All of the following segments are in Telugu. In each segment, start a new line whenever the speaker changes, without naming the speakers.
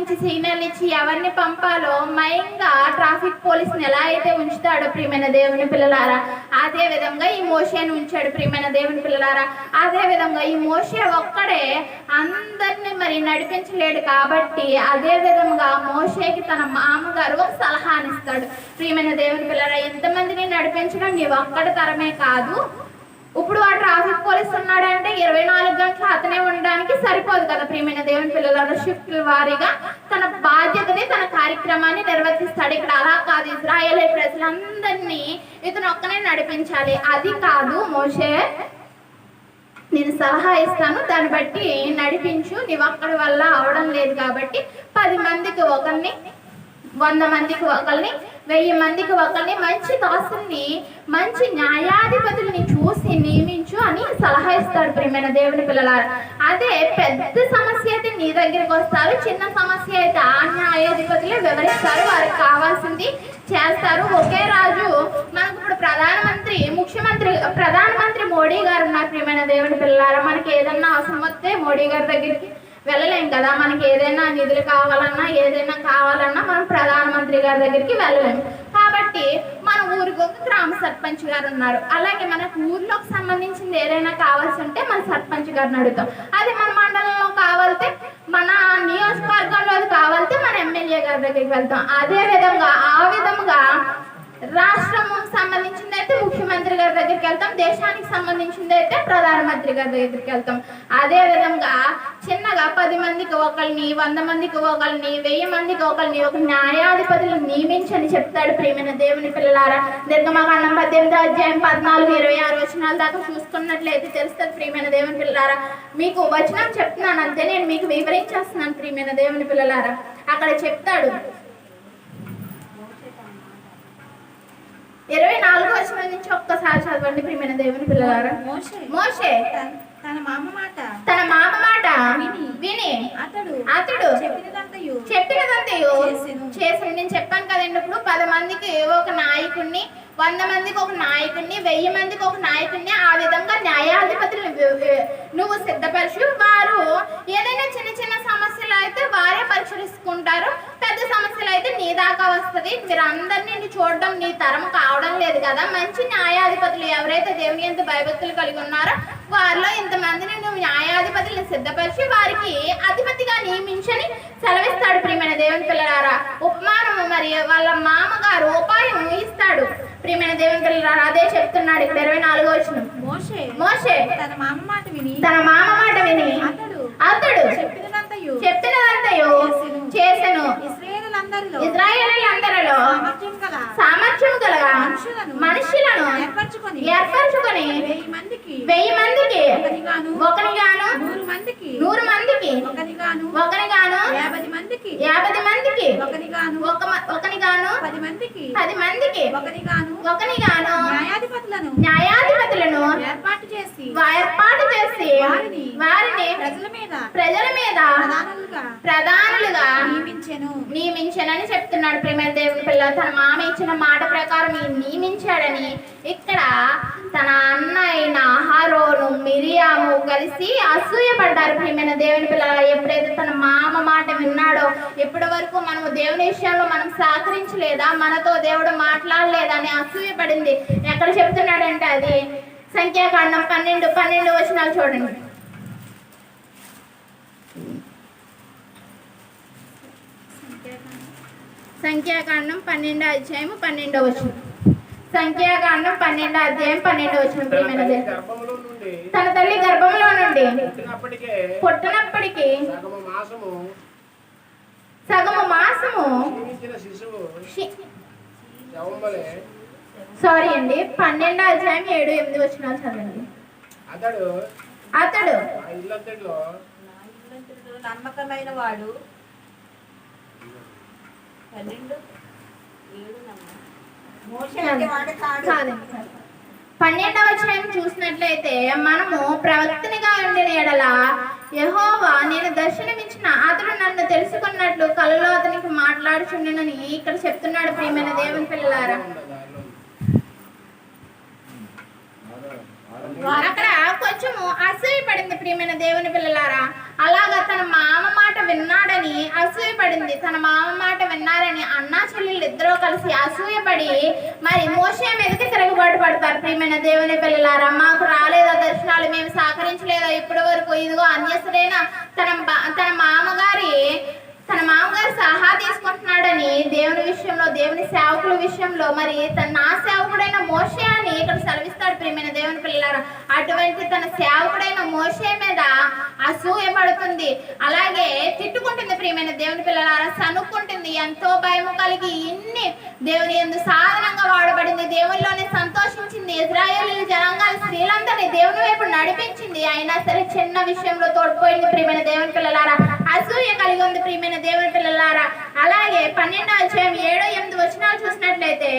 నుంచి సిగ్నల్ ఇచ్చి ఎవరిని పంపాలో మయంగా ట్రాఫిక్ పోలీసుని ఎలా అయితే ఉంచుతాడో ప్రియమైన దేవుని పిల్లలారా అదే విధంగా ఈ మోషేని ఉంచాడు ప్రియమైన దేవుని పిల్లలారా. అదే విధంగా ఈ మోషే ఒక్కడే అందరిని మరి నడిపించలేడు కాబట్టి అదే విధంగా మోషేకి తన మామగారు ఒక సలహానిస్తాడు. ప్రియమైన దేవుని పిల్లరా ఎంతమందిని నడిపించడం నీ ఒక్కడి తరమే కాదు ఇప్పుడు ఆ ట్రాఫిక్ పోలీస్ ఉన్నాడంటే ఇరవై నాలుగు గంటలు అతనే ఉండడానికి సరిపోదు కదా. ప్రియమైన దేవుని పిల్లల షిఫ్ట్ వారీగా తన బాధ్యతని తన కార్యక్రమాన్ని నిర్వర్తిస్తాడు. ఇక్కడ అలా కాదు. ఇజ్రాయేల్ ప్రజలందరినీ ఇతను ఒక్కనే నడిపించాలి. అది కాదు మోషే నేను సలహా ఇస్తాను. దాన్ని బట్టి నడిపించు. నీవు అక్కడి వల్ల అవడం లేదు కాబట్టి పది మందికి ఒకరిని వంద మందికి ఒకరిని వెయ్యి మందికి ఒకరిని మంచి దాసుని మంచి న్యాయాధిపతుల్ని చూసి నియమించు అని సలహా ఇస్తాడు ప్రియమైన దేవుని పిల్లలారా. అదే పెద్ద సమస్య అయితే నీ దగ్గరికి వస్తారు చిన్న సమస్య అయితే ఆ న్యాయాధిపతులే వివరిస్తారు వారికి కావాల్సింది చేస్తారు. ఒకే రాజు మనకు ఇప్పుడు ప్రధానమంత్రి ముఖ్యమంత్రి ప్రధానమంత్రి మోడీ గారు ఉన్నారు ప్రియమైన దేవుని పిల్లలారా. మనకి ఏదన్నా అవసరం వస్తే మోడీ గారి దగ్గరికి వెళ్ళలేం కదా. మనకి ఏదైనా నిధులు కావాలన్నా ఏదైనా కావాలన్నా మనం ప్రధానమంత్రి గారి దగ్గరికి వెళ్ళలేము కాబట్టి మన ఊరికి ఒక గ్రామ సర్పంచ్ గారు ఉన్నారు. అలాగే మనకు ఊర్లోకి సంబంధించింది ఏదైనా కావాల్సి ఉంటే మన సర్పంచ్ గారిని అడుగుతాం. అది మన మండలంలో కావాలితే మన నియోజకవర్గంలో అది కావాలితే మన ఎమ్మెల్యే గారి దగ్గరికి వెళ్తాం. అదే విధంగా ఆ విధంగా రాష్ట్రం సంబంధించింది అయితే ముఖ్యమంత్రి గారి దగ్గరికి వెళ్తాం దేశానికి సంబంధించింది అయితే ప్రధానమంత్రి గారి దగ్గరికి వెళ్తాం. అదే విధంగా చిన్నగా పది మందికి ఒకరిని వంద మందికి ఒకరిని వెయ్యి మందికి ఒకరిని ఒక న్యాయాధిపతులు నియమించని చెప్తాడు ప్రియమైన దేవుని పిల్లలారా. నిర్గమకాండం పద్దెనిమిది అధ్యాయం పద్నాలుగు ఇరవై ఆరు వచనాల దాకా చూసుకున్నట్లయితే తెలుస్తుంది ప్రియమైన దేవుని పిల్లలారా. మీకు వచనం చెప్తున్నాను అంతే నేను మీకు వివరించేస్తున్నాను ప్రియమైన దేవుని పిల్లలారా. అక్కడ చెప్తాడు ఇరవై నాలుగు వచనం నుంచి ఒక్కసారి చదవండి ప్రియమైన దేవుని పిల్లలారా.
మోషే.
మోషే.
తన- మామ మాట.
తన మామ మాట
విని. అతడు
అతడు
చెప్పినదంతయు.
చెప్పినదంతయు. చేసి నేను చెప్పాను కదండి ఇప్పుడు పది మందికి ఒక నాయకుడిని వంద మందికి ఒక నాయకుడిని వెయ్యి మందికి ఒక నాయకుడిని ఆ విధంగా న్యాయాధిపతులు నువ్వు సిద్ధపరచు వారు ఏదైనా చిన్న చిన్న సమస్యలు అయితే వారే పరిశీలిస్తుంటారు పెద్ద సమస్యలు అయితే నీ దాకా వస్తుంది. మీరందరినీ చూడడం నీ తరం కావడం లేదు కదా. మంచి న్యాయాధిపతులు ఎవరైతే దేవుని ఎంత భయభక్తులు కలిగి ఉన్నారో వారిలో ఇంతమందిని నువ్వు న్యాయాధిపతులను సిద్ధపరిచి వారికి అధిపతిగా నియమించని సెలవిస్తాడు ప్రియమైన దేవుని పిల్లలారా? ఉపమానము మరి వాళ్ళ మామగారు ఉపాయం ఇస్తాడు. ప్రియమైన దేవుని పిల్లలారా అదే చెప్తున్నాడు ఇక్కడ ఇరవై నాలుగో వచ్చిన
మోషే
మోషే
తన మామ మాట విని
తన మామ మాట విని
అతడు చెప్పినదంతయు
చెప్పినదంతయు చేసెను. ఇజ్రాయేలీలందరిలో
సామర్థ్యం గల మనుషులను ఏర్పరచుకొని వెయ్యి మందికి ఒకనిగాను నూరు మందికి
నూరు మందికి
ఒకనిగాను
ఒకనిగాను
యాభై మందికి
యాభై మందికి
పది మందికి
పది మందికి
న్యాయాధిపతులను
న్యాయాధిపతులను
ఏర్పాటు చేసి
ఏర్పాటు చేసి
వారిని
వారిని
ప్రజల మీద
ప్రజల మీద
ప్రధానులుగా
ప్రధానులుగా
నియమించెను.
నియమించానని చెప్తున్నాడు ప్రేమ దేవుని పిల్ల తన మామ ఇచ్చిన మాట ప్రకారం నియమించాడని ఇక్కడ తన అన్న అయిన అహరోను మిరియాము కలిసి అసూయపడ్డారు. ప్రియమైన దేవుని పిల్లల ఎప్పుడైతే తన మామ మాట విన్నాడో ఇప్పటి వరకు మనము దేవుని విషయంలో మనం సహకరించలేదా? మనతో దేవుడు మాట్లాడలేదా అని అసూయపడింది. ఎక్కడ చెప్తున్నాడంటే అది సంఖ్యాకాండం పన్నెండు పన్నెండు వచనాలు చూడండి. సంఖ్యాకాండం పన్నెండో అధ్యాయము పన్నెండో వచనం. సంఖ్యాకాండం పన్నెండో అధ్యాయం పన్నెండో వచనం
తన
ప్రియమైన తన తల్లి గర్భంలో నుండి
పుట్టినప్పటికే సగము మాసము
సారీ అండి పన్నెండో అధ్యాయం ఏడు ఎనిమిది వచనాలు చదవండి.
అతడు
అతడు
నమ్మకమైన వాడు పన్నెండు ఏడు మోషే అంటే వాడు కాదు
కాదండి కాదు. పన్నెండవ అధ్యాయం చూసినట్లయితే మనము ప్రవక్తనిగా ఉండిన ఎడల యెహోవా నేను దర్శనమిచ్చిన అతడు నన్ను తెలుసుకున్నట్లు కలలో అతనికి మాట్లాడుచుండెనని ఇక్కడ చెప్తున్నాడు ప్రియమైన దేవుని పిల్లలారా. అక్కడ కొంచెము అసూయ పడింది ప్రియమైన దేవుని పిల్లలారా. అలాగా తన మామ మాట విన్నాడని అసూయ అసూయపడింది. తన మామ మాట విన్నారని అన్నా చెల్లెళ్ళు ఇద్దరూ కలిసి అసూయపడి మరి మోసే మీదకి తిరగబాటు పడతారు ప్రియమైన దేవుని పిల్లలారా. మాకు రాలేదా దర్శనాలు? మేము సహకరించలేదా? ఇప్పటి వరకు ఇదిగో అన్యసుడైన తన బా- తన మామగారి తన మామగారు సలహా తీసుకుంటున్నాడని దేవుని విషయంలో దేవుని సేవకుల విషయంలో మరి తన నా సేవకుడైన మోషే అని ఇక్కడ సెలవిస్తాడు ప్రియమైన దేవుని పిల్లలారా. అటువంటి తన సేవకుడైన మోషే మీద అసూయ పడుతుంది. అలాగే తిట్టుకుంటుంది ప్రియమైన దేవుని పిల్లలారా సనుక్కుంటుంది. ఎంతో భయము కలిగి ఇన్ని దేవుని ఎందు సాధనంగా వాడబడింది. దేవునిలోనే సంతోషించింది. ఇజ్రాయేల్ జనాంగాల స్త్రీలందరినీ దేవుని వైపు నడిపించింది. అయినా సరే చిన్న విషయంలో తోడ్పోయింది ప్రియమైన దేవుని పిల్లలారా. అసూయ కలిగి ఉంది ప్రియమైన దేవుని పిల్లలారా. అలాగే పన్నెండో అధ్యాయం ఏడో ఎనిమిది వచనాలు చూసినట్లయితే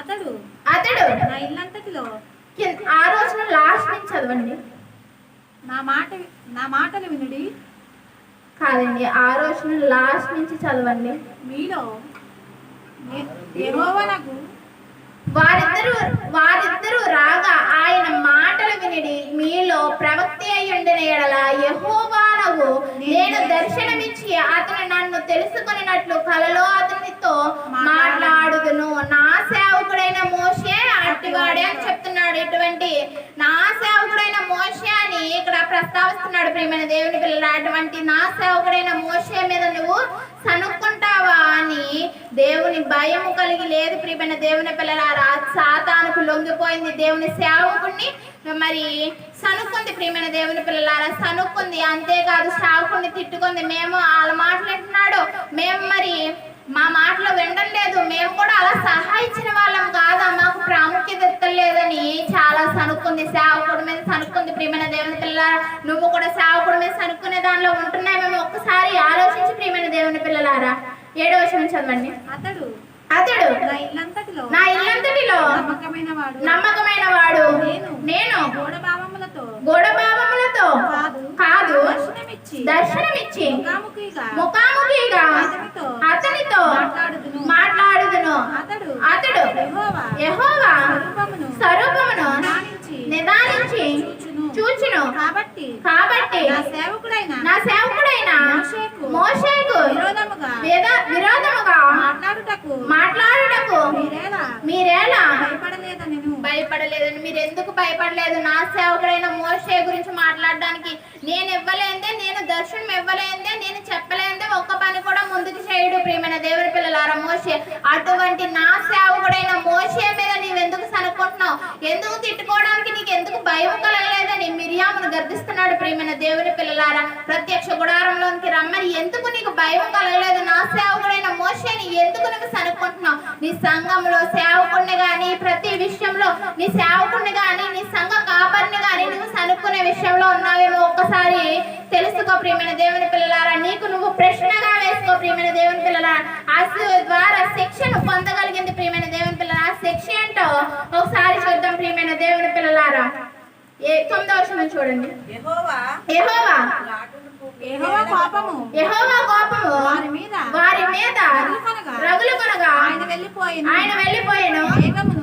అతడు
అతడు
నా ఇల్లంతటిలో
ఆ రోజున లాస్ట్ నుంచి చదవండి?
నా మాట నా మాటలు వినుడి?
కాదండి ఆ రోజున లాస్ట్ నుంచి చదవండి.
మీలో యెహోవానగు
వారిద్దరు వారిద్దరూ రాగా ఆయన మాటలు వినిడి మీలో ప్రవక్తి అయ్యుండిన ఎడల యహోవానవు నేను దర్శనమిచ్చి అతను నన్ను తెలుసుకున్నట్లు కలలో అతనితో మాట్లాడుదును. నా సేవకుడైన మోషే అట్టివాడే అని చెప్తున్నాడు. ఇటువంటి నా సేవకుడైన మోషే అని ఇక్కడ ప్రస్తావిస్తున్నాడు ప్రియమైన దేవుని పిల్లలు అటువంటి నా సేవకుడైన మోషే మీద నువ్వు సను దేవుని భయము కలిగి లేదు ప్రియమైన దేవుని పిల్లలారా. సాతానుకు లొంగిపోయింది దేవుని సేవకుణ్ణి. మరి సనుక్కుంది ప్రియమైన దేవుని పిల్లలారా. సనుక్కుంది. అంతేకాదు సేవకుణ్ణి తిట్టుకుంది. మేము వాళ్ళ మాటలు మేము మరి మా మాటలు వినడం లేదు. మేము కూడా అలా సహాయించిన వాళ్ళం కాదా? మాకు ప్రాముఖ్యత ఇస్తలేదని చాలా సనుక్కుంది. సేవకుడి మీద సనుక్కుంది ప్రియమైన దేవుని పిల్లలారా. నువ్వు కూడా సేవకుడి మీద సనుక్కునే దానిలో ఉంటున్నాయి మేము ఒక్కసారి ఆలోచించి ప్రియమైన దేవుని పిల్లలారా. ఏడో వచనం చదవండి.
అతడు.
అతడు.
నా ఇల్లంతటిలో.
నా ఇల్లంతటిలో
నమ్మకమైన వాడు
నమ్మకమైన వాడు నేను
గూఢభావములతో
గూఢభావములతో
కాదు.
కాదు.
దర్శనమిచ్చి.
దర్శనమిచ్చి.
ముఖాముఖిగా.
ముఖాముఖిగా.
అతనితో మాట్లాడుదును.
మాట్లాడుదును.
అతడు.
అతడు.
యెహోవా. స్వరూపమును
నిదానించి.
చూచును? కాబట్టి.
కాబట్టి.
నా సేవకుడైన.
నా సేవకుడైన?
మోషేకు.
మోషేకు.
విరోధముగా.
విరోధముగా
మాట్లాడుటకు.
మాట్లాడుటకు.
మీరేలా?
మీరేలా?
భయపడలేదనెను.
భయపడలేదని మీరు ఎందుకు భయపడలేదు? నా సేవకుడైన మోషే గురించి మాట్లాడడానికి నేను ఇవ్వలేందే నేను దర్శనం ఇవ్వలేందే నేను చెప్పలేందే ఒక్క పని కూడా ముందుకు చేయడు ప్రియమైన దేవుని పిల్లలారా మోషే. అటువంటి నా సేవకుడైన మోషే మీద నీవు ఎందుకు సనుక్కుంటున్నావు? ఎందుకు తిట్టుకోవడానికి నీకు ఎందుకు భయం కలగలేదని మిరియామును గర్దిస్తున్నాడు ప్రియమైన దేవుని పిల్లలారా. ప్రత్యక్ష గుడారంలోనికి రమ్మని ఎందుకు నీకు భయం కలగలేదు? నా సేవకుడైన మోషేని ఎందుకు నువ్వు సనుక్కుంటున్నావు? నీ సంఘంలో సేవకుడిని గాని ప్రతి విషయంలో నీ సేవకుడిని గాని నీ సంఘ కాపరిని గాని నువ్వు సనుక్కునే విషయంలో ఉన్నావేమో ఒక్కసారి తెలుసుకో ప్రియమైన దేవుని పిల్లలారా. నీకు నువ్వు ప్రశ్నగా వేసుకో ప్రియమైన దేవుని పిల్లలారా. ఆ ద్వారా శిక్షను పొందగలిగింది ప్రియమైన దేవుని పిల్లలారా. శిక్ష ఏంటో ఒకసారి చూద్దాం ప్రియమైన దేవుని పిల్లలారా. ఏ తొమ్మిదవ వచనం చూడండి.
యెహోవా.
యెహోవా.
రాటునకు
యెహోవా కోపము.
యెహోవా కోపము.
వారి మీద.
వారి మీద
రగులుకొనగా
రగులు కొనగా.
ఆయన వెళ్ళిపోయిన.
ఆయన వెళ్ళిపోయాను.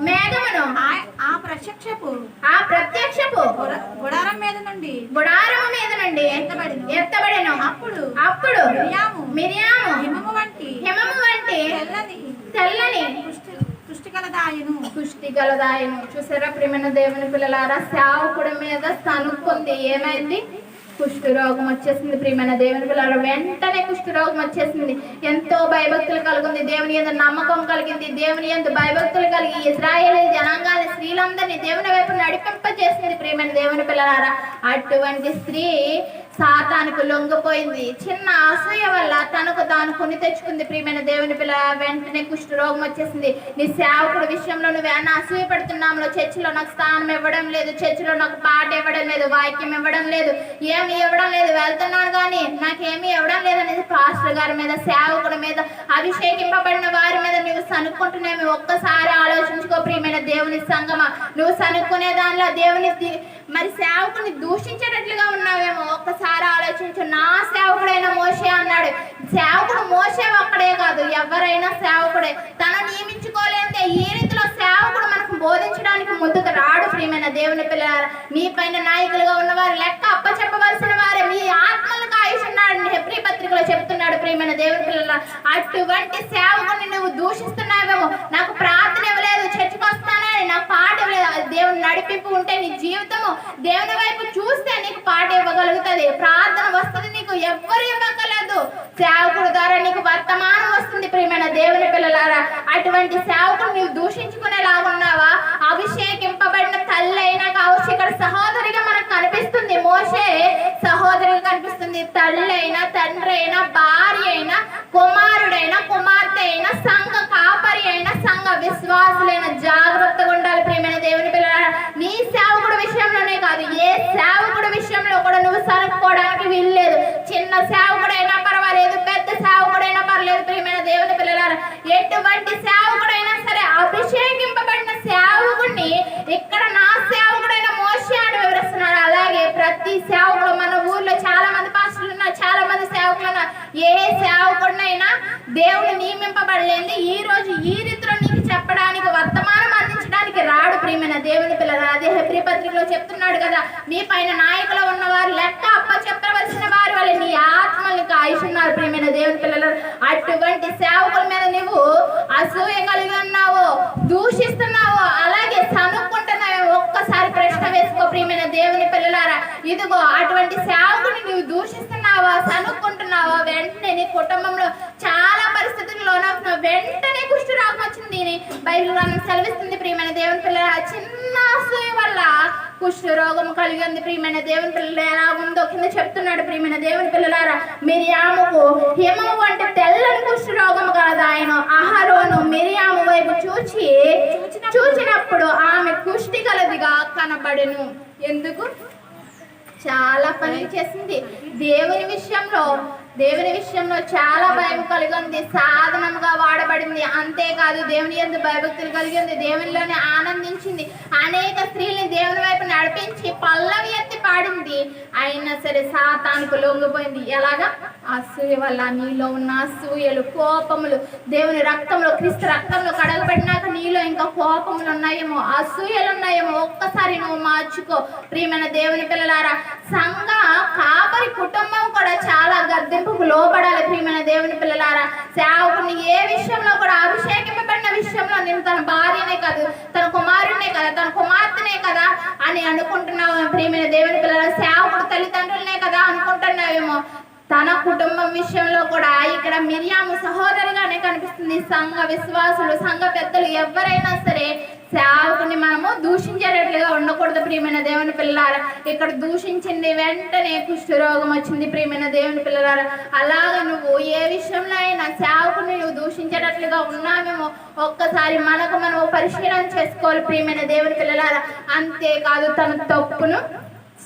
మేఘమును. ఆ- ప్రత్యక్షపు.
ఆ ప్రత్యక్షపు.
గుడ- గుడారం మీద నుండి.
గుడారము మీద నుండి
ఎత్తబడెను.
ఎత్తబడెను.
అప్పుడు
అప్పుడు
మిరియాము.
మిరియాము.
హిమము వంటి
హిమము వంటి
తెల్లని
తెల్లని
పుష్టి
పుష్టి గలదాయను చూసారా ప్రియమైన దేవుని పిల్లలారా? సేవకుడి మీద తనుక్కుంది ఏమైంది? కుష్టి రోగం వచ్చేసింది ప్రియమైన దేవుని పిల్లలు వెంటనే కుష్టి రోగం వచ్చేసింది. ఎంతో భయభక్తులు కలిగింది. దేవుని ఎందు నమ్మకం కలిగింది. దేవుని ఎందు భయభక్తులు కలిగి ఇజ్రాయేల్ జనాంగాన్ని స్త్రీలందరినీ దేవుని వైపు నడిపింప చేసింది ప్రియమైన దేవుని పిల్లలారా. అటువంటి స్త్రీ సాతానికి లొంగిపోయింది. చిన్న అసూయ వల్ల తనకు తాను కొని తెచ్చుకుంది. ప్రియమైన దేవుని పిల్ల వెంటనే కుష్ఠ రోగం వచ్చేసింది. నీ సేవకుడు విషయంలో నువ్వు ఏమన్నా అసూయ పడుతున్నాములో. చర్చిలో నాకు స్థానం ఇవ్వడం లేదు. చర్చిలో నాకు పాట ఇవ్వడం లేదు. వాక్యం ఇవ్వడం లేదు. ఏమి ఇవ్వడం లేదు. వెళ్తున్నాను కానీ నాకేమి ఇవ్వడం లేదు అనేది పాస్టర్ గారి మీద సేవకుడి మీద అభిషేకింపబడిన వారి మీద నువ్వు సనుక్కుంటున్నావు ఒక్కసారి ఆలోచించుకో ప్రియమైన దేవుని సంగమ. నువ్వు సనుక్కునే దానిలో దేవుని మరి సేవకుని దూషించేటట్లుగా ఉన్నావేమో? ఒక్కసారి ఆలోచించు. నా సేవకుడైన మోసే అన్నాడు. సేవకుడు మోసే ఒక్కడే కాదు ఎవరైనా సేవకుడే. తను నియమించుకోలేదే ఈ రీతిలో సేవకుడు మనకు బోధించడానికి ముందుకు రాడు ప్రియమైన దేవుని పిల్లల మీ పైన నాయకులుగా ఉన్నవారు లెక్క అప్పచెప్పవలసిన వారే. మీ ఆత్మలకు ఆయుష్ ఉన్నాడు పత్రికలో చెప్తున్నాడు ప్రియమైన దేవుని పిల్లల అటువంటి సేవకుని నువ్వు దూషిస్తున్నావేమో. నాకు ప్రార్థన ఇవ్వలేదు చర్చకు వస్తానే నాకు పాట ఇవ్వలేదు అది నీకు ఉంటే నీ జీవితము దేవుని వైపు చూస్తే నీకు పాట ఇవ్వగలుగుతుంది. ప్రార్థన వస్తుంది నీకు ఎవ్వరు ఇవ్వగలదు సేవకుడు ద్వారా నీకు వర్తమానం ప్రేమైన దేవుని పిల్లలారా అటువంటి సేవకుడు నీవు దూషించుకునేలాగున్నావా అభిషేకింపబడిన తల్లి అయినా కావచ్చు ఇక్కడ సహోదరిగా మనకు కనిపిస్తుంది మోసే సహోదరిగా కనిపిస్తుంది తల్లి అయినా తండ్రి అయినా భార్య అయినా కుమారుడైన కుమార్తె అయినా సంఘ కాపరి అయినా సంఘ విశ్వాసులైన జాగ్రత్తగా ఉండాలి ప్రియమైన దేవుని పిల్లలారా. నీ సేవకుడు విషయంలోనే కాదు ఏ సేవకుడు విషయంలో కూడా నువ్వు సరుపుకోవడానికి వీల్లేదు. చిన్న సేవకుడైనా పర్వాలేదు పెద్ద సేవకుడైనా పర్లేదు ప్రియమైన దేవుని పిల్లలారా ఎటువంటి సేవకుడైనా సరే అభిషేకింపబడిన సేవకుడిని ఇక్కడ నా సేవకుడైన మోసే అని వివరిస్తున్నాడు. అలాగే ప్రతి సేవకుడు మన ఊర్లో చాలా మంది పాస్టర్లు ఉన్నారు చాలా మంది సేవకులు ఉన్నారు. ఏ సేవకుడినైనా దేవుడు నియమింపబడలేదు ఈ రోజు ఈ రీతిలో నీకు చెప్పడానికి వర్తమానం అందించడానికి రాడు ప్రియమైన దేవుని పిల్లలు అదే హెబ్రిపత్రికలో చెప్తున్నాడు కదా నీ పైన నాయకులు ఉన్నవారు లెక్క అప్ప చెప్పవలసిన వారు వాళ్ళ నీ ఆత్మల్ని కాయిస్తున్నారు ప్రియమైన దేవుని పిల్లలు అటువంటి సేవకుల మీద నువ్వు అసూయ కలిగి ఉన్నావు దూషిస్తున్నావు అలాగే సనుక్కుంటున్నావు ఒక్కసారి ప్రశ్న వేసుకో ప్రియమైన దేవుని పిల్లలారా. ఇదిగో అటువంటి సేవకుని నువ్వు దూషిస్తున్నావా సనుక్కుంటున్నావా వెంటనే నీ కుటుంబంలో చాలా పరిస్థితుల్లో వెంటనే కుష్ఠరోగం వచ్చింది బైబిల్ గ్రంథం సెలవిస్తుంది ప్రియమైన దేవుని పిల్లలారా చిన్న అసూయ వల్ల కుష్ఠరోగం కలిగి ఉంది ప్రియమైన దేవుని పిల్లలు ఎలా ఉందో కింద చెప్తున్నాడు ప్రియమైన దేవుని పిల్లలారా. మిరియాముకు హిమము అంటే తెల్లని కుష్ఠరోగం కాదు ఆయన. అహరోను మిరియాము వైపు చూచి చూచినప్పుడు ఆమె కుష్టి కలదిగా కనబడెను. ఎందుకు? చాలా పని చేసింది. దేవుని విషయంలో దేవుని విషయంలో చాలా భయం కలిగి ఉంది సాధనముగా వాడబడింది. అంతేకాదు దేవుని ఎందు భయభక్తులు కలిగి ఉంది దేవునిలోనే ఆనందించింది. అనేక స్త్రీల్ని దేవుని వైపు నడిపించి పల్లవి ఎత్తి పాడింది. అయినా సరే సాతానికి లొంగిపోయింది. ఎలాగా? అసూయ వల్ల నీలో ఉన్న అసూయలు కోపములు దేవుని రక్తంలో క్రీస్తు రక్తంలో కడగబడినాక నీలో ఇంకా కోపములు ఉన్నాయేమో అసూయలు ఉన్నాయేమో. ఒక్కసారి నువ్వు మార్చుకో. ప్రియమైన దేవుని పిల్లలారా సంఘ కాపరి కుటుంబం కూడా చాలా గద్దెంపుకు లోపడాలి ప్రియమైన దేవుని పిల్లలారా. సేవకుని ఏ విషయంలో కూడా అభిషేకింపబడిన విషయంలో నేను తన భార్యనే కాదు తన కుమారుడినే కదా తన కుమార్తెనే కదా అని అనుకుంటున్నావు ప్రియమైన దేవుని పిల్లల సేవకుడు తల్లిదండ్రులనే కదా అనుకుంటున్నావేమో. తన కుటుంబం విషయంలో కూడా ఇక్కడ మిరియాము సహోదరుగానే కనిపిస్తుంది. సంఘ విశ్వాసులు సంఘ పెద్దలు ఎవరైనా సరే సేవకుని మనము దూషించేటట్లుగా ఉండకూడదు ప్రియమైన దేవుని పిల్లలారా. ఇక్కడ దూషించింది వెంటనే కుష్ఠరోగం వచ్చింది ప్రియమైన దేవుని పిల్లలారా. అలాగే నువ్వు ఏ విషయంలో అయినా సేవకుని నువ్వు దూషించేటట్లుగా ఉన్నామేమో ఒక్కసారి మనకు మనం పరిశీలన చేసుకోవాలి ప్రియమైన దేవుని పిల్లలారా. అంతేకాదు తన తప్పును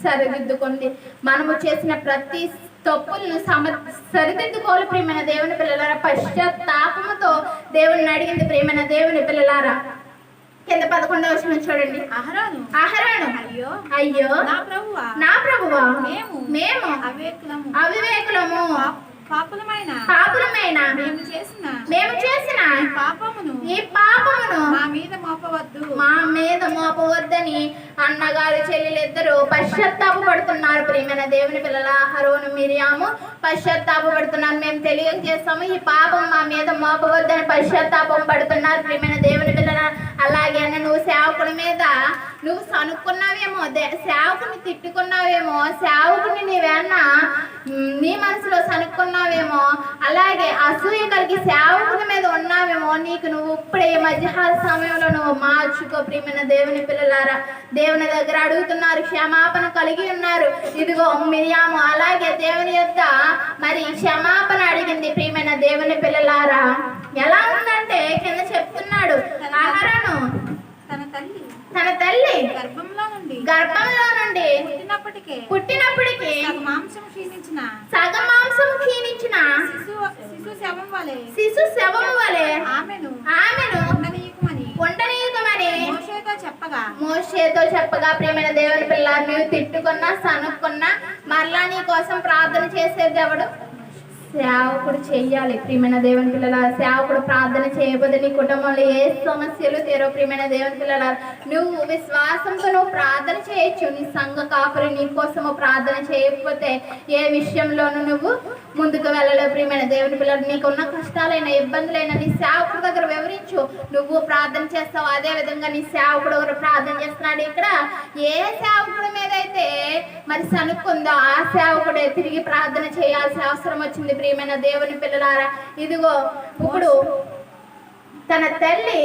సరిదిద్దుకుంది మనము చేసిన ప్రతి తప్పులను సమ సరిదిద్దుకోవాలి ప్రియమైన దేవుని పిల్లలారా. పశ్చాత్తాపముతో దేవుని అడిగింది ప్రియమైన దేవుని పిల్లలారా. కింద పదకొండవ చూడండి.
అహరోను. అయ్యో.
అయ్యో.
నా ప్రభువా.
నా ప్రభువా.
మేము.
మేము. అవివేకులము.
పాప్- పాపులమైన.
పాపులమైన.
మేము చేసిన.
మేము చేసిన.
పాపమును.
ఈ పాపమును.
మా మీద మోపవద్దు.
మా మీద మోపవద్దని అన్నగారు చెల్లెలిద్దరూ పశ్చాత్తాప పడుతున్నారు ప్రియమైన దేవుని పిల్లల హరోను మిరియాము పశ్చాత్తాప పడుతున్నారు మేము తెలియజేస్తాము ఈ పాపం మా మీద మోపవద్దని పశ్చాత్తాపం పడుతున్నారు. ప్రియమైన దేవుని పిల్లల అలాగే నువ్వు సేవకుడి మీద నువ్వు సనుక్కున్నావేమో దే- సేవకుని తిట్టుకున్నావేమో సేవకుని నీవేమన్నా నీ మనసులో సనుక్కున్నావేమో అలాగే అసూయ కలిగి సేవకుని మీద ఉన్నావేమో నీకు నువ్వు ఇప్పుడే మధ్యాహ్న సమయంలో నువ్వు మార్చుకో ప్రియమైన దేవుని పిల్లలారా. దేవుని దగ్గర అడుగుతున్నారు క్షమాపణ కలిగి ఉన్నారు. ఇదిగో మిరియాము అలాగే దేవుని యొక్క మరి క్షమాపణ అడిగింది ప్రియమైన దేవుని పిల్లలారా. ఎలా ఉందంటే కింద చెప్తున్నాడు ఆహారను?
తన తల్లి.
తన తల్లి?
గర్భంలో నుండి.
గర్భంలో నుండి?
పుట్టినప్పటికే.
పుట్టినప్పటికి?
మాంసం క్షీణించిన.
సగ మాంసం క్షీణించిన?
శిశువు శిశు శవం వలె.
శిశు శవము వలె?
ఆమెను
ఆమెను
ఉండనీయకుమని.
ఉండనీయకమని?
మోషేతో చెప్పగా.
మోషేతో చెప్పగా ప్రేమైన దేవుని పిల్ల నువ్వు తిట్టుకున్నా సనుక్కున్నా మరలా నీ కోసం ప్రార్థన చేసేది ఎవడు? సేవకుడు చెయ్యాలి. ప్రియమైన దేవుని పిల్లల సేవకుడు ప్రార్థన చేయబోదు నీ కుటుంబంలో ఏ సమస్యలు తీరో ప్రియమైన దేవుని పిల్లల నువ్వు విశ్వాసంతో నువ్వు ప్రార్థన చేయొచ్చు. నీ సంఘ కాపురి నీ కోసము ప్రార్థన చేయకపోతే ఏ విషయంలోనూ నువ్వు ముందుకు వెళ్ళలేవు. ప్రియమైన దేవుని పిల్లలు నీకున్న కష్టాలైన ఇబ్బందులైన నీ సేవకుడు దగ్గర వివరించు. నువ్వు ప్రార్థన చేస్తావు. అదే విధంగా నీ సేవకుడు ప్రార్థన చేస్తున్నాడు. ఇక్కడ ఏ సేవకుడు మీద మరి సనుక్కుందో? ఆ సేవకుడే తిరిగి ప్రార్థన చేయాల్సిన అవసరం వచ్చింది ప్రియమైన దేవుని పిల్లలారా. ఇదిగో ఇప్పుడు తన తల్లి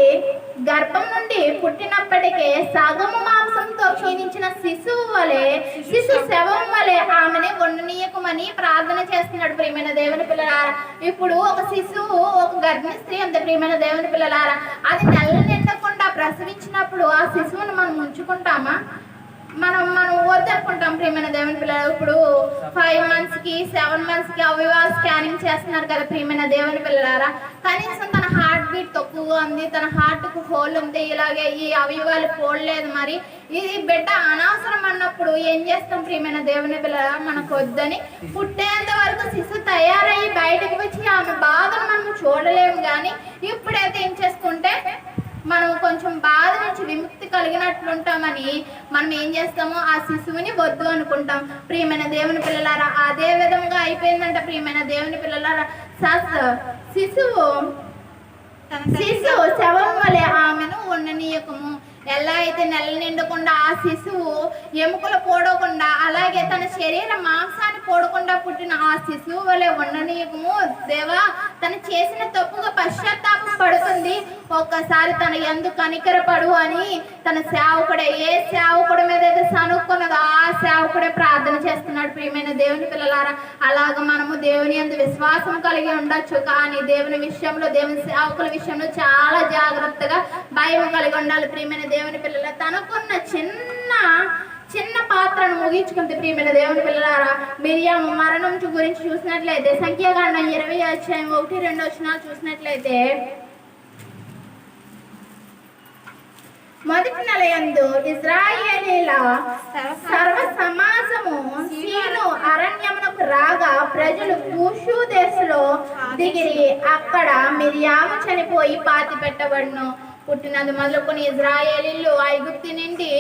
గర్భం నుండి పుట్టినప్పటికే సగము మాంసంతో క్షీణించిన శిశువు వలె శిశు శవం వలె ఆమెని ఉండనీయకమని ప్రార్థన చేస్తున్నాడు ప్రియమైన దేవుని పిల్లలారా. ఇప్పుడు ఒక శిశువు ఒక గర్భిణీ స్త్రీ అంత ప్రియమైన దేవుని పిల్లలారా. అది నెల నిండకుండా ప్రసవించినప్పుడు ఆ శిశువును మనం ఉంచుకుంటామా? మనం మనం వద్దనుకుంటాం ప్రియమైన దేవుని పిల్లలు. ఇప్పుడు ఫైవ్ మంత్స్కి సెవెన్ మంత్స్కి అవయవ స్కానింగ్ చేస్తున్నారు కదా ప్రియమైన దేవుని పిల్లలారా. కనీసం తన హార్ట్ బీట్ తక్కువ ఉంది తన హార్ట్కు హోల్ ఉంది ఇలాగే ఈ అవయవాలు పోడలేదు మరి. ఇది బిడ్డ అనవసరం అన్నప్పుడు ఏం చేస్తాం ప్రియమైన దేవుని పిల్లల మనకు వద్దని పుట్టేంత వరకు శిశు తయారయ్యి బయటకు వచ్చి ఆమె బాధను మనం చూడలేము కానీ ఇప్పుడైతే ఏం చేసుకుంటే మనం కొంచెం బాధ నుంచి విముక్తి కలిగినట్లు ఉంటామని మనం ఏం చేస్తామో ఆ శిశువుని వద్దు అనుకుంటాం. ప్రియమైన దేవుని పిల్లలారా అదే విధంగా అయిపోయిందంట ప్రియమైన దేవుని పిల్లలారా. శిశువు శిశువు శవం వలె ఆమెను ఉండనీయకము. ఎలా అయితే నెల నిండకుండా ఆ శిశువు ఎముకలు పోడకుండా అలాగే తన శరీర మాంసాన్ని పోడకుండా పుట్టిన ఆ శిశువు వలె ఉండనీయము. దేవా తను చేసిన తప్పుగా పశ్చాత్తాపం పడుతుంది. ఒక్కసారి తన ఎందు కనికరపడు అని తన సేవకుడే ఏ సేవకుడి మీద అయితే సనుక్కున్నదో ఆ సేవకుడే ప్రార్థన చేస్తున్నాడు. ప్రియమైన దేవుని పిల్లలారా అలాగ మనము దేవుని ఎందు విశ్వాసం కలిగి ఉండొచ్చు. కానీ దేవుని విషయంలో దేవుని సేవకుల విషయంలో చాలా జాగ్రత్తగా భయం కలిగి ఉండాలి. ప్రియమైన దేవుని పిల్లల తనకున్న చిన్న చిన్న పాత్రను ముగించుకుంది ప్రియమైన దేవుని పిల్లలారా. మిరియాము మరణం గురించి చూసినట్లయితే సంఖ్యాకాండం ఇరవై అధ్యాయం ఒకటి రెండు వచ్చినాలు చూసినట్లయితే మొదటి నెల ఎందు ఇజ్రాయేలీల సర్వ సమాజము సీను అరణ్యమునకు రాగా ప్రజలు కూషు దేశంలో దిగిరి. అక్కడ మిరియాము చనిపోయి పాతి పెట్టబడును పుట్టినది మొదలుకొని ఇజ్రాయేలీలు ఐగుప్తి నుండి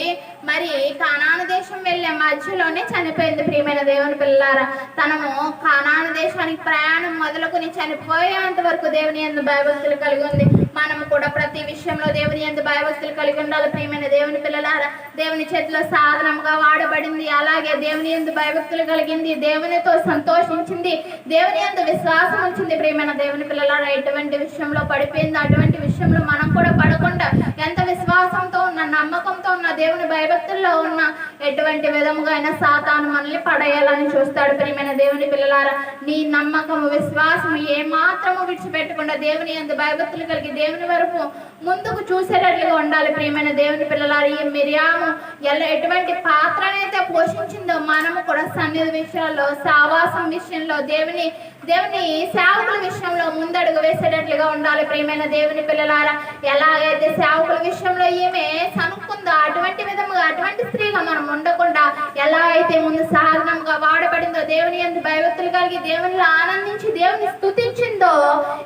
మరి కానాను దేశం వెళ్ళే మధ్యలోనే చనిపోయింది ప్రియమైన దేవుని పిల్లారా తనము కానాను దేశానికి ప్రయాణం మొదలుకొని చనిపోయేంత వరకు దేవుని ఎందు భయభక్తులు కలిగి ఉంది. మనము కూడా ప్రతి విషయంలో దేవుని ఎందు భయభక్తులు కలిగి ఉండాలి ప్రియమైన దేవుని పిల్లలారా. దేవుని చేతిలో సాధనముగా వాడబడింది. అలాగే దేవుని ఎందు భయభక్తులు కలిగింది. దేవునితో సంతోషించింది. దేవుని ఎందు విశ్వాసం వచ్చింది ప్రియమైన దేవుని పిల్లలారా. ఎటువంటి విషయంలో పడిపోయింది అటువంటి విషయంలో మనం కూడా పడకుండా ఎంత విశ్వాసంతో ఉన్న నమ్మకంతో ఉన్న దేవుని భయభక్తుల్లో ఉన్న ఎటువంటి విధముగా అయినా సాతాను మనల్ని పడేయాలని చూస్తాడు ప్రియమైన దేవుని పిల్లలారా. నీ నమ్మకము విశ్వాసం ఏ మాత్రము విడిచిపెట్టకుండా దేవుని ఎంత భయభక్తులు కలిగి దేవుని వరకు ముందుకు చూసేటట్లుగా ఉండాలి ప్రియమైన దేవుని పిల్లలారా. ఈ మిరియాము ఎలా ఎటువంటి పాత్రనైతే పోషించిందో మనము కూడా సన్నిధి విషయాల్లో సావాసం విషయంలో దేవుని దేవుని సేవకుల విషయంలో ముందడుగు వేసేటట్లుగా ఉండాలి ప్రియమైన దేవుని పిల్లలారా. ఎలాగైతే సేవకుల విషయంలో ఈమె సనుక్కుందో? అటువంటి విధముగా అటువంటి స్త్రీగా మనం ఉండకుండా ఎలా అయితే ముందు సాధనంగా వాడబడిందో దేవుని ఎందు భయభక్తులు కలిగి దేవునిలో ఆనందించి దేవుని స్థుతించిందో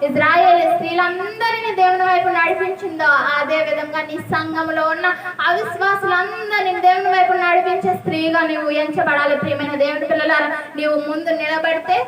ఇజ్రాయేల్ స్త్రీలందరినీ దేవుని వైపు నడిపించిందో అదే విధంగా నీ సంఘంలో ఉన్న అవిశ్వాసులందరినీ దేవుని వైపు నడిపించే స్త్రీగా నీవు ఎంచబడాలి. ప్రియమైన దేవుని పిల్లలారా నీవు ముందు నిలబడితే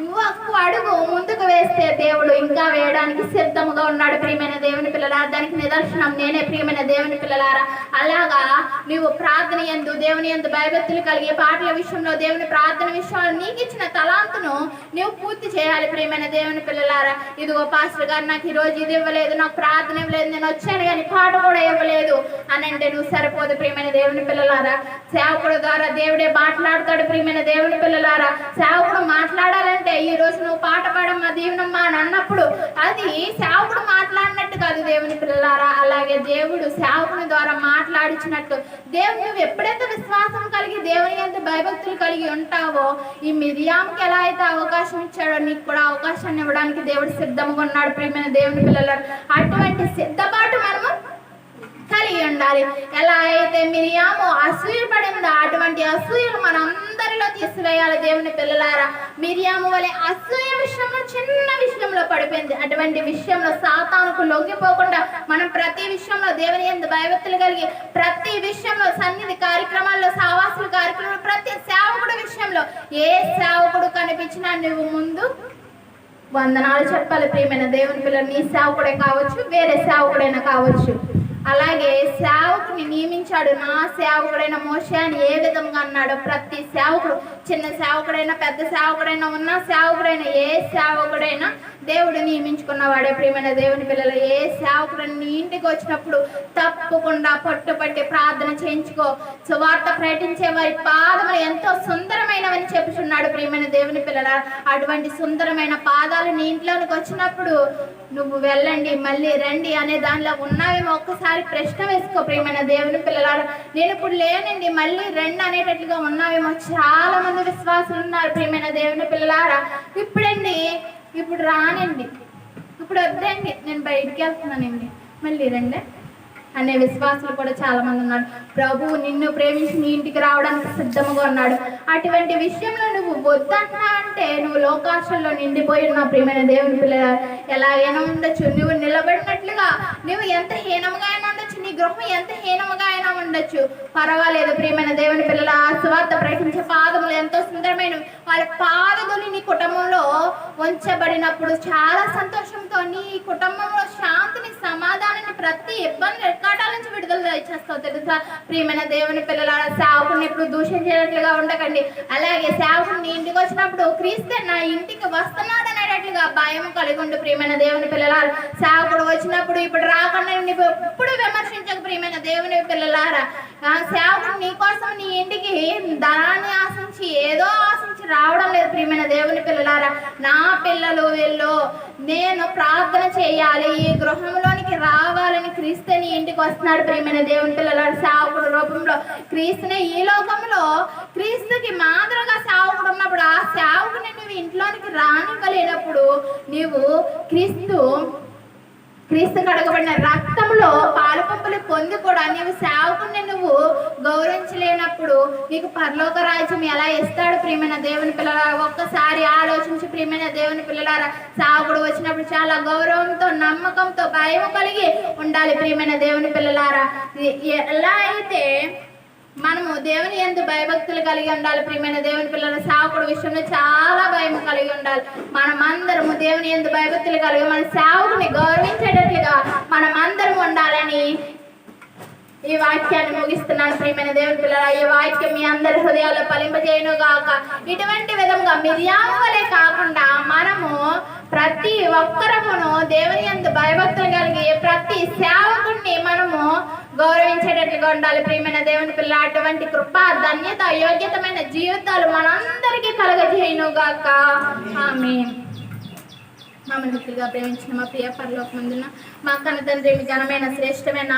నువ్వు అడుగు ముందుకు వేస్తే దేవుడు ఇంకా వేయడానికి సిద్ధముగా ఉన్నాడు ప్రియమైన దేవుని పిల్లలారా. దానికి నిదర్శనం నేనే ప్రియమైన దేవుని పిల్లలారా. అలాగా నువ్వు ప్రార్థన ఎందు దేవుని ఎందు భయభక్తులు కలిగే పాటల విషయంలో దేవుని ప్రార్థన విషయంలో నీకు ఇచ్చిన తలాంతును నువ్వు పూర్తి చేయాలి ప్రియమైన దేవుని పిల్లలారా. ఇదిగో పాస్టర్ గారు నాకు ఈ రోజు ఇది ఇవ్వలేదు నాకు ప్రార్థన ఇవ్వలేదు నేను వచ్చాను కానీ పాట కూడా ఇవ్వలేదు అని అంటే నువ్వు సరిపోదు ప్రియమైన దేవుని పిల్లలారా. సేవకుడు ద్వారా దేవుడే మాట్లాడతాడు ప్రియమైన దేవుని పిల్లలారా. సేవకుడు మాట్లాడాలంటే ఈ రోజు నువ్వు పాట పాడమ్మా దీవనమ్మా అని అన్నప్పుడు అది సేవకుడు మాట్లాడినట్టు కాదు దేవుని పిల్లలారా. అలాగే దేవుడు సేవకుని ద్వారా మాట్లాడించినట్టు దేవుడు నువ్వు ఎప్పుడైతే విశ్వాసం కలిగి దేవుని ఎంత భయభక్తులు కలిగి ఉంటావో ఈ మిరియాంకి ఎలా అయితే అవకాశం ఇచ్చాడో నీకు కూడా అవకాశాన్ని ఇవ్వడానికి దేవుడు సిద్ధంగా ఉన్నాడు ప్రియమైన దేవుని పిల్లలారా. అటువంటి సిద్ధపాటు మనము కలిగి ఉండాలి. ఎలా అయితే మిరియాము అసూయ పడిందో అటువంటి అసూయలు మన అందరిలో తీసివేయాలి దేవుని పిల్లలారా. మిరియాము వలె అసూయ విషయంలో చిన్న విషయంలో పడిపోయింది. అటువంటి విషయంలో సాతానుకు లొంగిపోకుండా మనం ప్రతి విషయంలో దేవుని ఎందు భయభక్తులు కలిగి ప్రతి విషయంలో సన్నిధి కార్యక్రమాల్లో సావాసుల కార్యక్రమాలు ప్రతి సేవకుడు విషయంలో ఏ సేవకుడు కనిపించినా నువ్వు ముందు వందనాలు చెప్పాలి ప్రియమైన దేవుని పిల్లలు. నీ సేవకుడే కావచ్చు వేరే సేవకుడైనా కావచ్చు. అలాగే సేవకుని నియమించాడు. నా సేవకుడైన మోసే అని ఏ విధంగా అన్నాడు ప్రతి సేవకుడు చిన్న సేవకుడైనా పెద్ద సేవకుడైనా ఉన్న సేవకుడైనా ఏ సేవకుడైనా దేవుడు నియమించుకున్నవాడే. ప్రియమైన దేవుని పిల్లలు ఏ సేవకుడు నీ ఇంటికి వచ్చినప్పుడు తప్పకుండా పట్టుపట్టి ప్రార్థన చేయించుకో. సువార్త ప్రకటించే వారి పాదములు ఎంతో సుందరమైనవని చెప్పుచున్నాడు ప్రియమైన దేవుని పిల్లల. అటువంటి సుందరమైన పాదాలు నీ ఇంట్లోనికి వచ్చినప్పుడు నువ్వు వెళ్ళండి మళ్ళీ రండి అనే దానిలో ఉన్నావేమో ఒక్కసారి ప్రశ్న వేసుకో ప్రియమైన దేవుని పిల్లలారా. నేను ఇప్పుడు లేనండి మళ్ళీ రెండు అనేటట్లుగా ఉన్నావేమో చాలా మంది విశ్వాసులు ఉన్నారు ప్రియమైన దేవుని పిల్లలారా. ఇప్పుడండి ఇప్పుడు రానండి. ఇప్పుడు వద్దండి నేను బయటికి వెళ్తున్నానండి. మళ్ళీ రండి అనే విశ్వాసులు కూడా చాలా మంది ఉన్నారు. ప్రభు నిన్ను ప్రేమించి నీ ఇంటికి రావడానికి సిద్ధముగా ఉన్నాడు. అటువంటి విషయంలో నువ్వు వద్దంటున్నా అంటే నువ్వు లోకాశంలో నిండిపోయి ఉన్న ప్రియమైన దేవుని పిల్ల ఎలాగైనా ఉండొచ్చు నువ్వు నిలబడినట్లుగా నువ్వు ఎంత హీనంగా విగ్రహం ఎంత హీనముగా అయినా ఉండొచ్చు. పర్వాలేదు ప్రియమైన దేవుని పిల్లల ఆ సువార్త ప్రకటించే పాదములు ఎంతో సుందరమైన వాళ్ళ పాదములు నీ కుటుంబంలో ఉంచబడినప్పుడు చాలా సంతోషంతో నీ కుటుంబంలో శాంతిని సమాధానాన్ని ప్రతి ఇబ్బంది రెక్కాటాల నుంచి విడుదల చేస్తావు తెలుసా? ప్రియమైన దేవుని పిల్లల సేవకుని ఎప్పుడు దూషించేటట్లుగా ఉండకండి. అలాగే సేవకుడు నీ ఇంటికి వచ్చినప్పుడు క్రీస్తే నా ఇంటికి వస్తున్నాడు అనేటట్లుగా భయం కలిగి ఉండు ప్రియమైన దేవుని పిల్లల. సేవకుడు వచ్చినప్పుడు ఇప్పుడు రాకుండా నువ్వు విమర్శించ విమర్శించక ప్రియమైన దేవుని పిల్లలారా సేవకుడు నీ కోసం నీ ఇంటికి ధనాన్ని ఆశించి ఏదో ఆశించి రావడం లేదు ప్రియమైన దేవుని పిల్లలారా. నా పిల్లలు వీళ్ళు నేను ప్రార్థన చేయాలి ఈ గృహంలోనికి రావాలని క్రీస్తు నీ ఇంటికి వస్తున్నాడు ప్రియమైన దేవుని పిల్లలారా. సేవకుడు రూపంలో క్రీస్తునే ఈ లోకంలో క్రీస్తుకి మాదిరిగా సేవకుడు ఉన్నప్పుడు ఆ సేవకుని నువ్వు ఇంట్లోనికి రానివ్వలేనప్పుడు నీవు క్రీస్తు క్రీస్తు కడగబడిన రక్తంలో పాలు పంపులు పొంది కూడా నీవు సేవకుని నువ్వు గౌరవించలేనప్పుడు నీకు పరలోక రాజ్యం ఎలా ఇస్తాడు ప్రియమైన దేవుని పిల్లలారా? ఒక్కసారి ఆలోచించి ప్రియమైన దేవుని పిల్లలారా. సేవకుడు వచ్చినప్పుడు చాలా గౌరవంతో నమ్మకంతో భయం కలిగి ఉండాలి ప్రియమైన దేవుని పిల్లలారా. ఎలా దేవుని ఎందు భయభక్తులు కలిగి ఉండాలి. ప్రియమైన దేవుని పిల్లల సేవకుడు విషయంలో చాలా భయం కలిగి ఉండాలి. మనమందరము దేవుని ఎందు భయభక్తులు కలిగి మన సేవకుని గౌరవించేటట్లుగా మనమందరం ఉండాలని ఈ వాక్యాన్ని ముగిస్తున్నాను. ప్రియమైన దేవుని పిల్లల ఈ వాక్యం మీ అందరి హృదయాల్లో పలింపజేయను గాక ఇటువంటి విధంగా మిర్యాము వలె కాకుండా మనము ప్రతి ఒక్కరమును దేవుని అంత భయభక్తులు కలిగి ప్రతి సేవకుడిని మనము గౌరవించేటట్లుగా ఉండాలి. ప్రియమైన దేవుని పిల్ల అటువంటి కృప ధన్యత యోగ్యతమైన జీవితాలు మనందరికీ కలగజేయను గాక ఆమె మమ్మల్ని ప్రేమించిన మా ప్రియ పరలోకమందున మా కన్న తండ్రి ఘనమైన శ్రేష్టమైన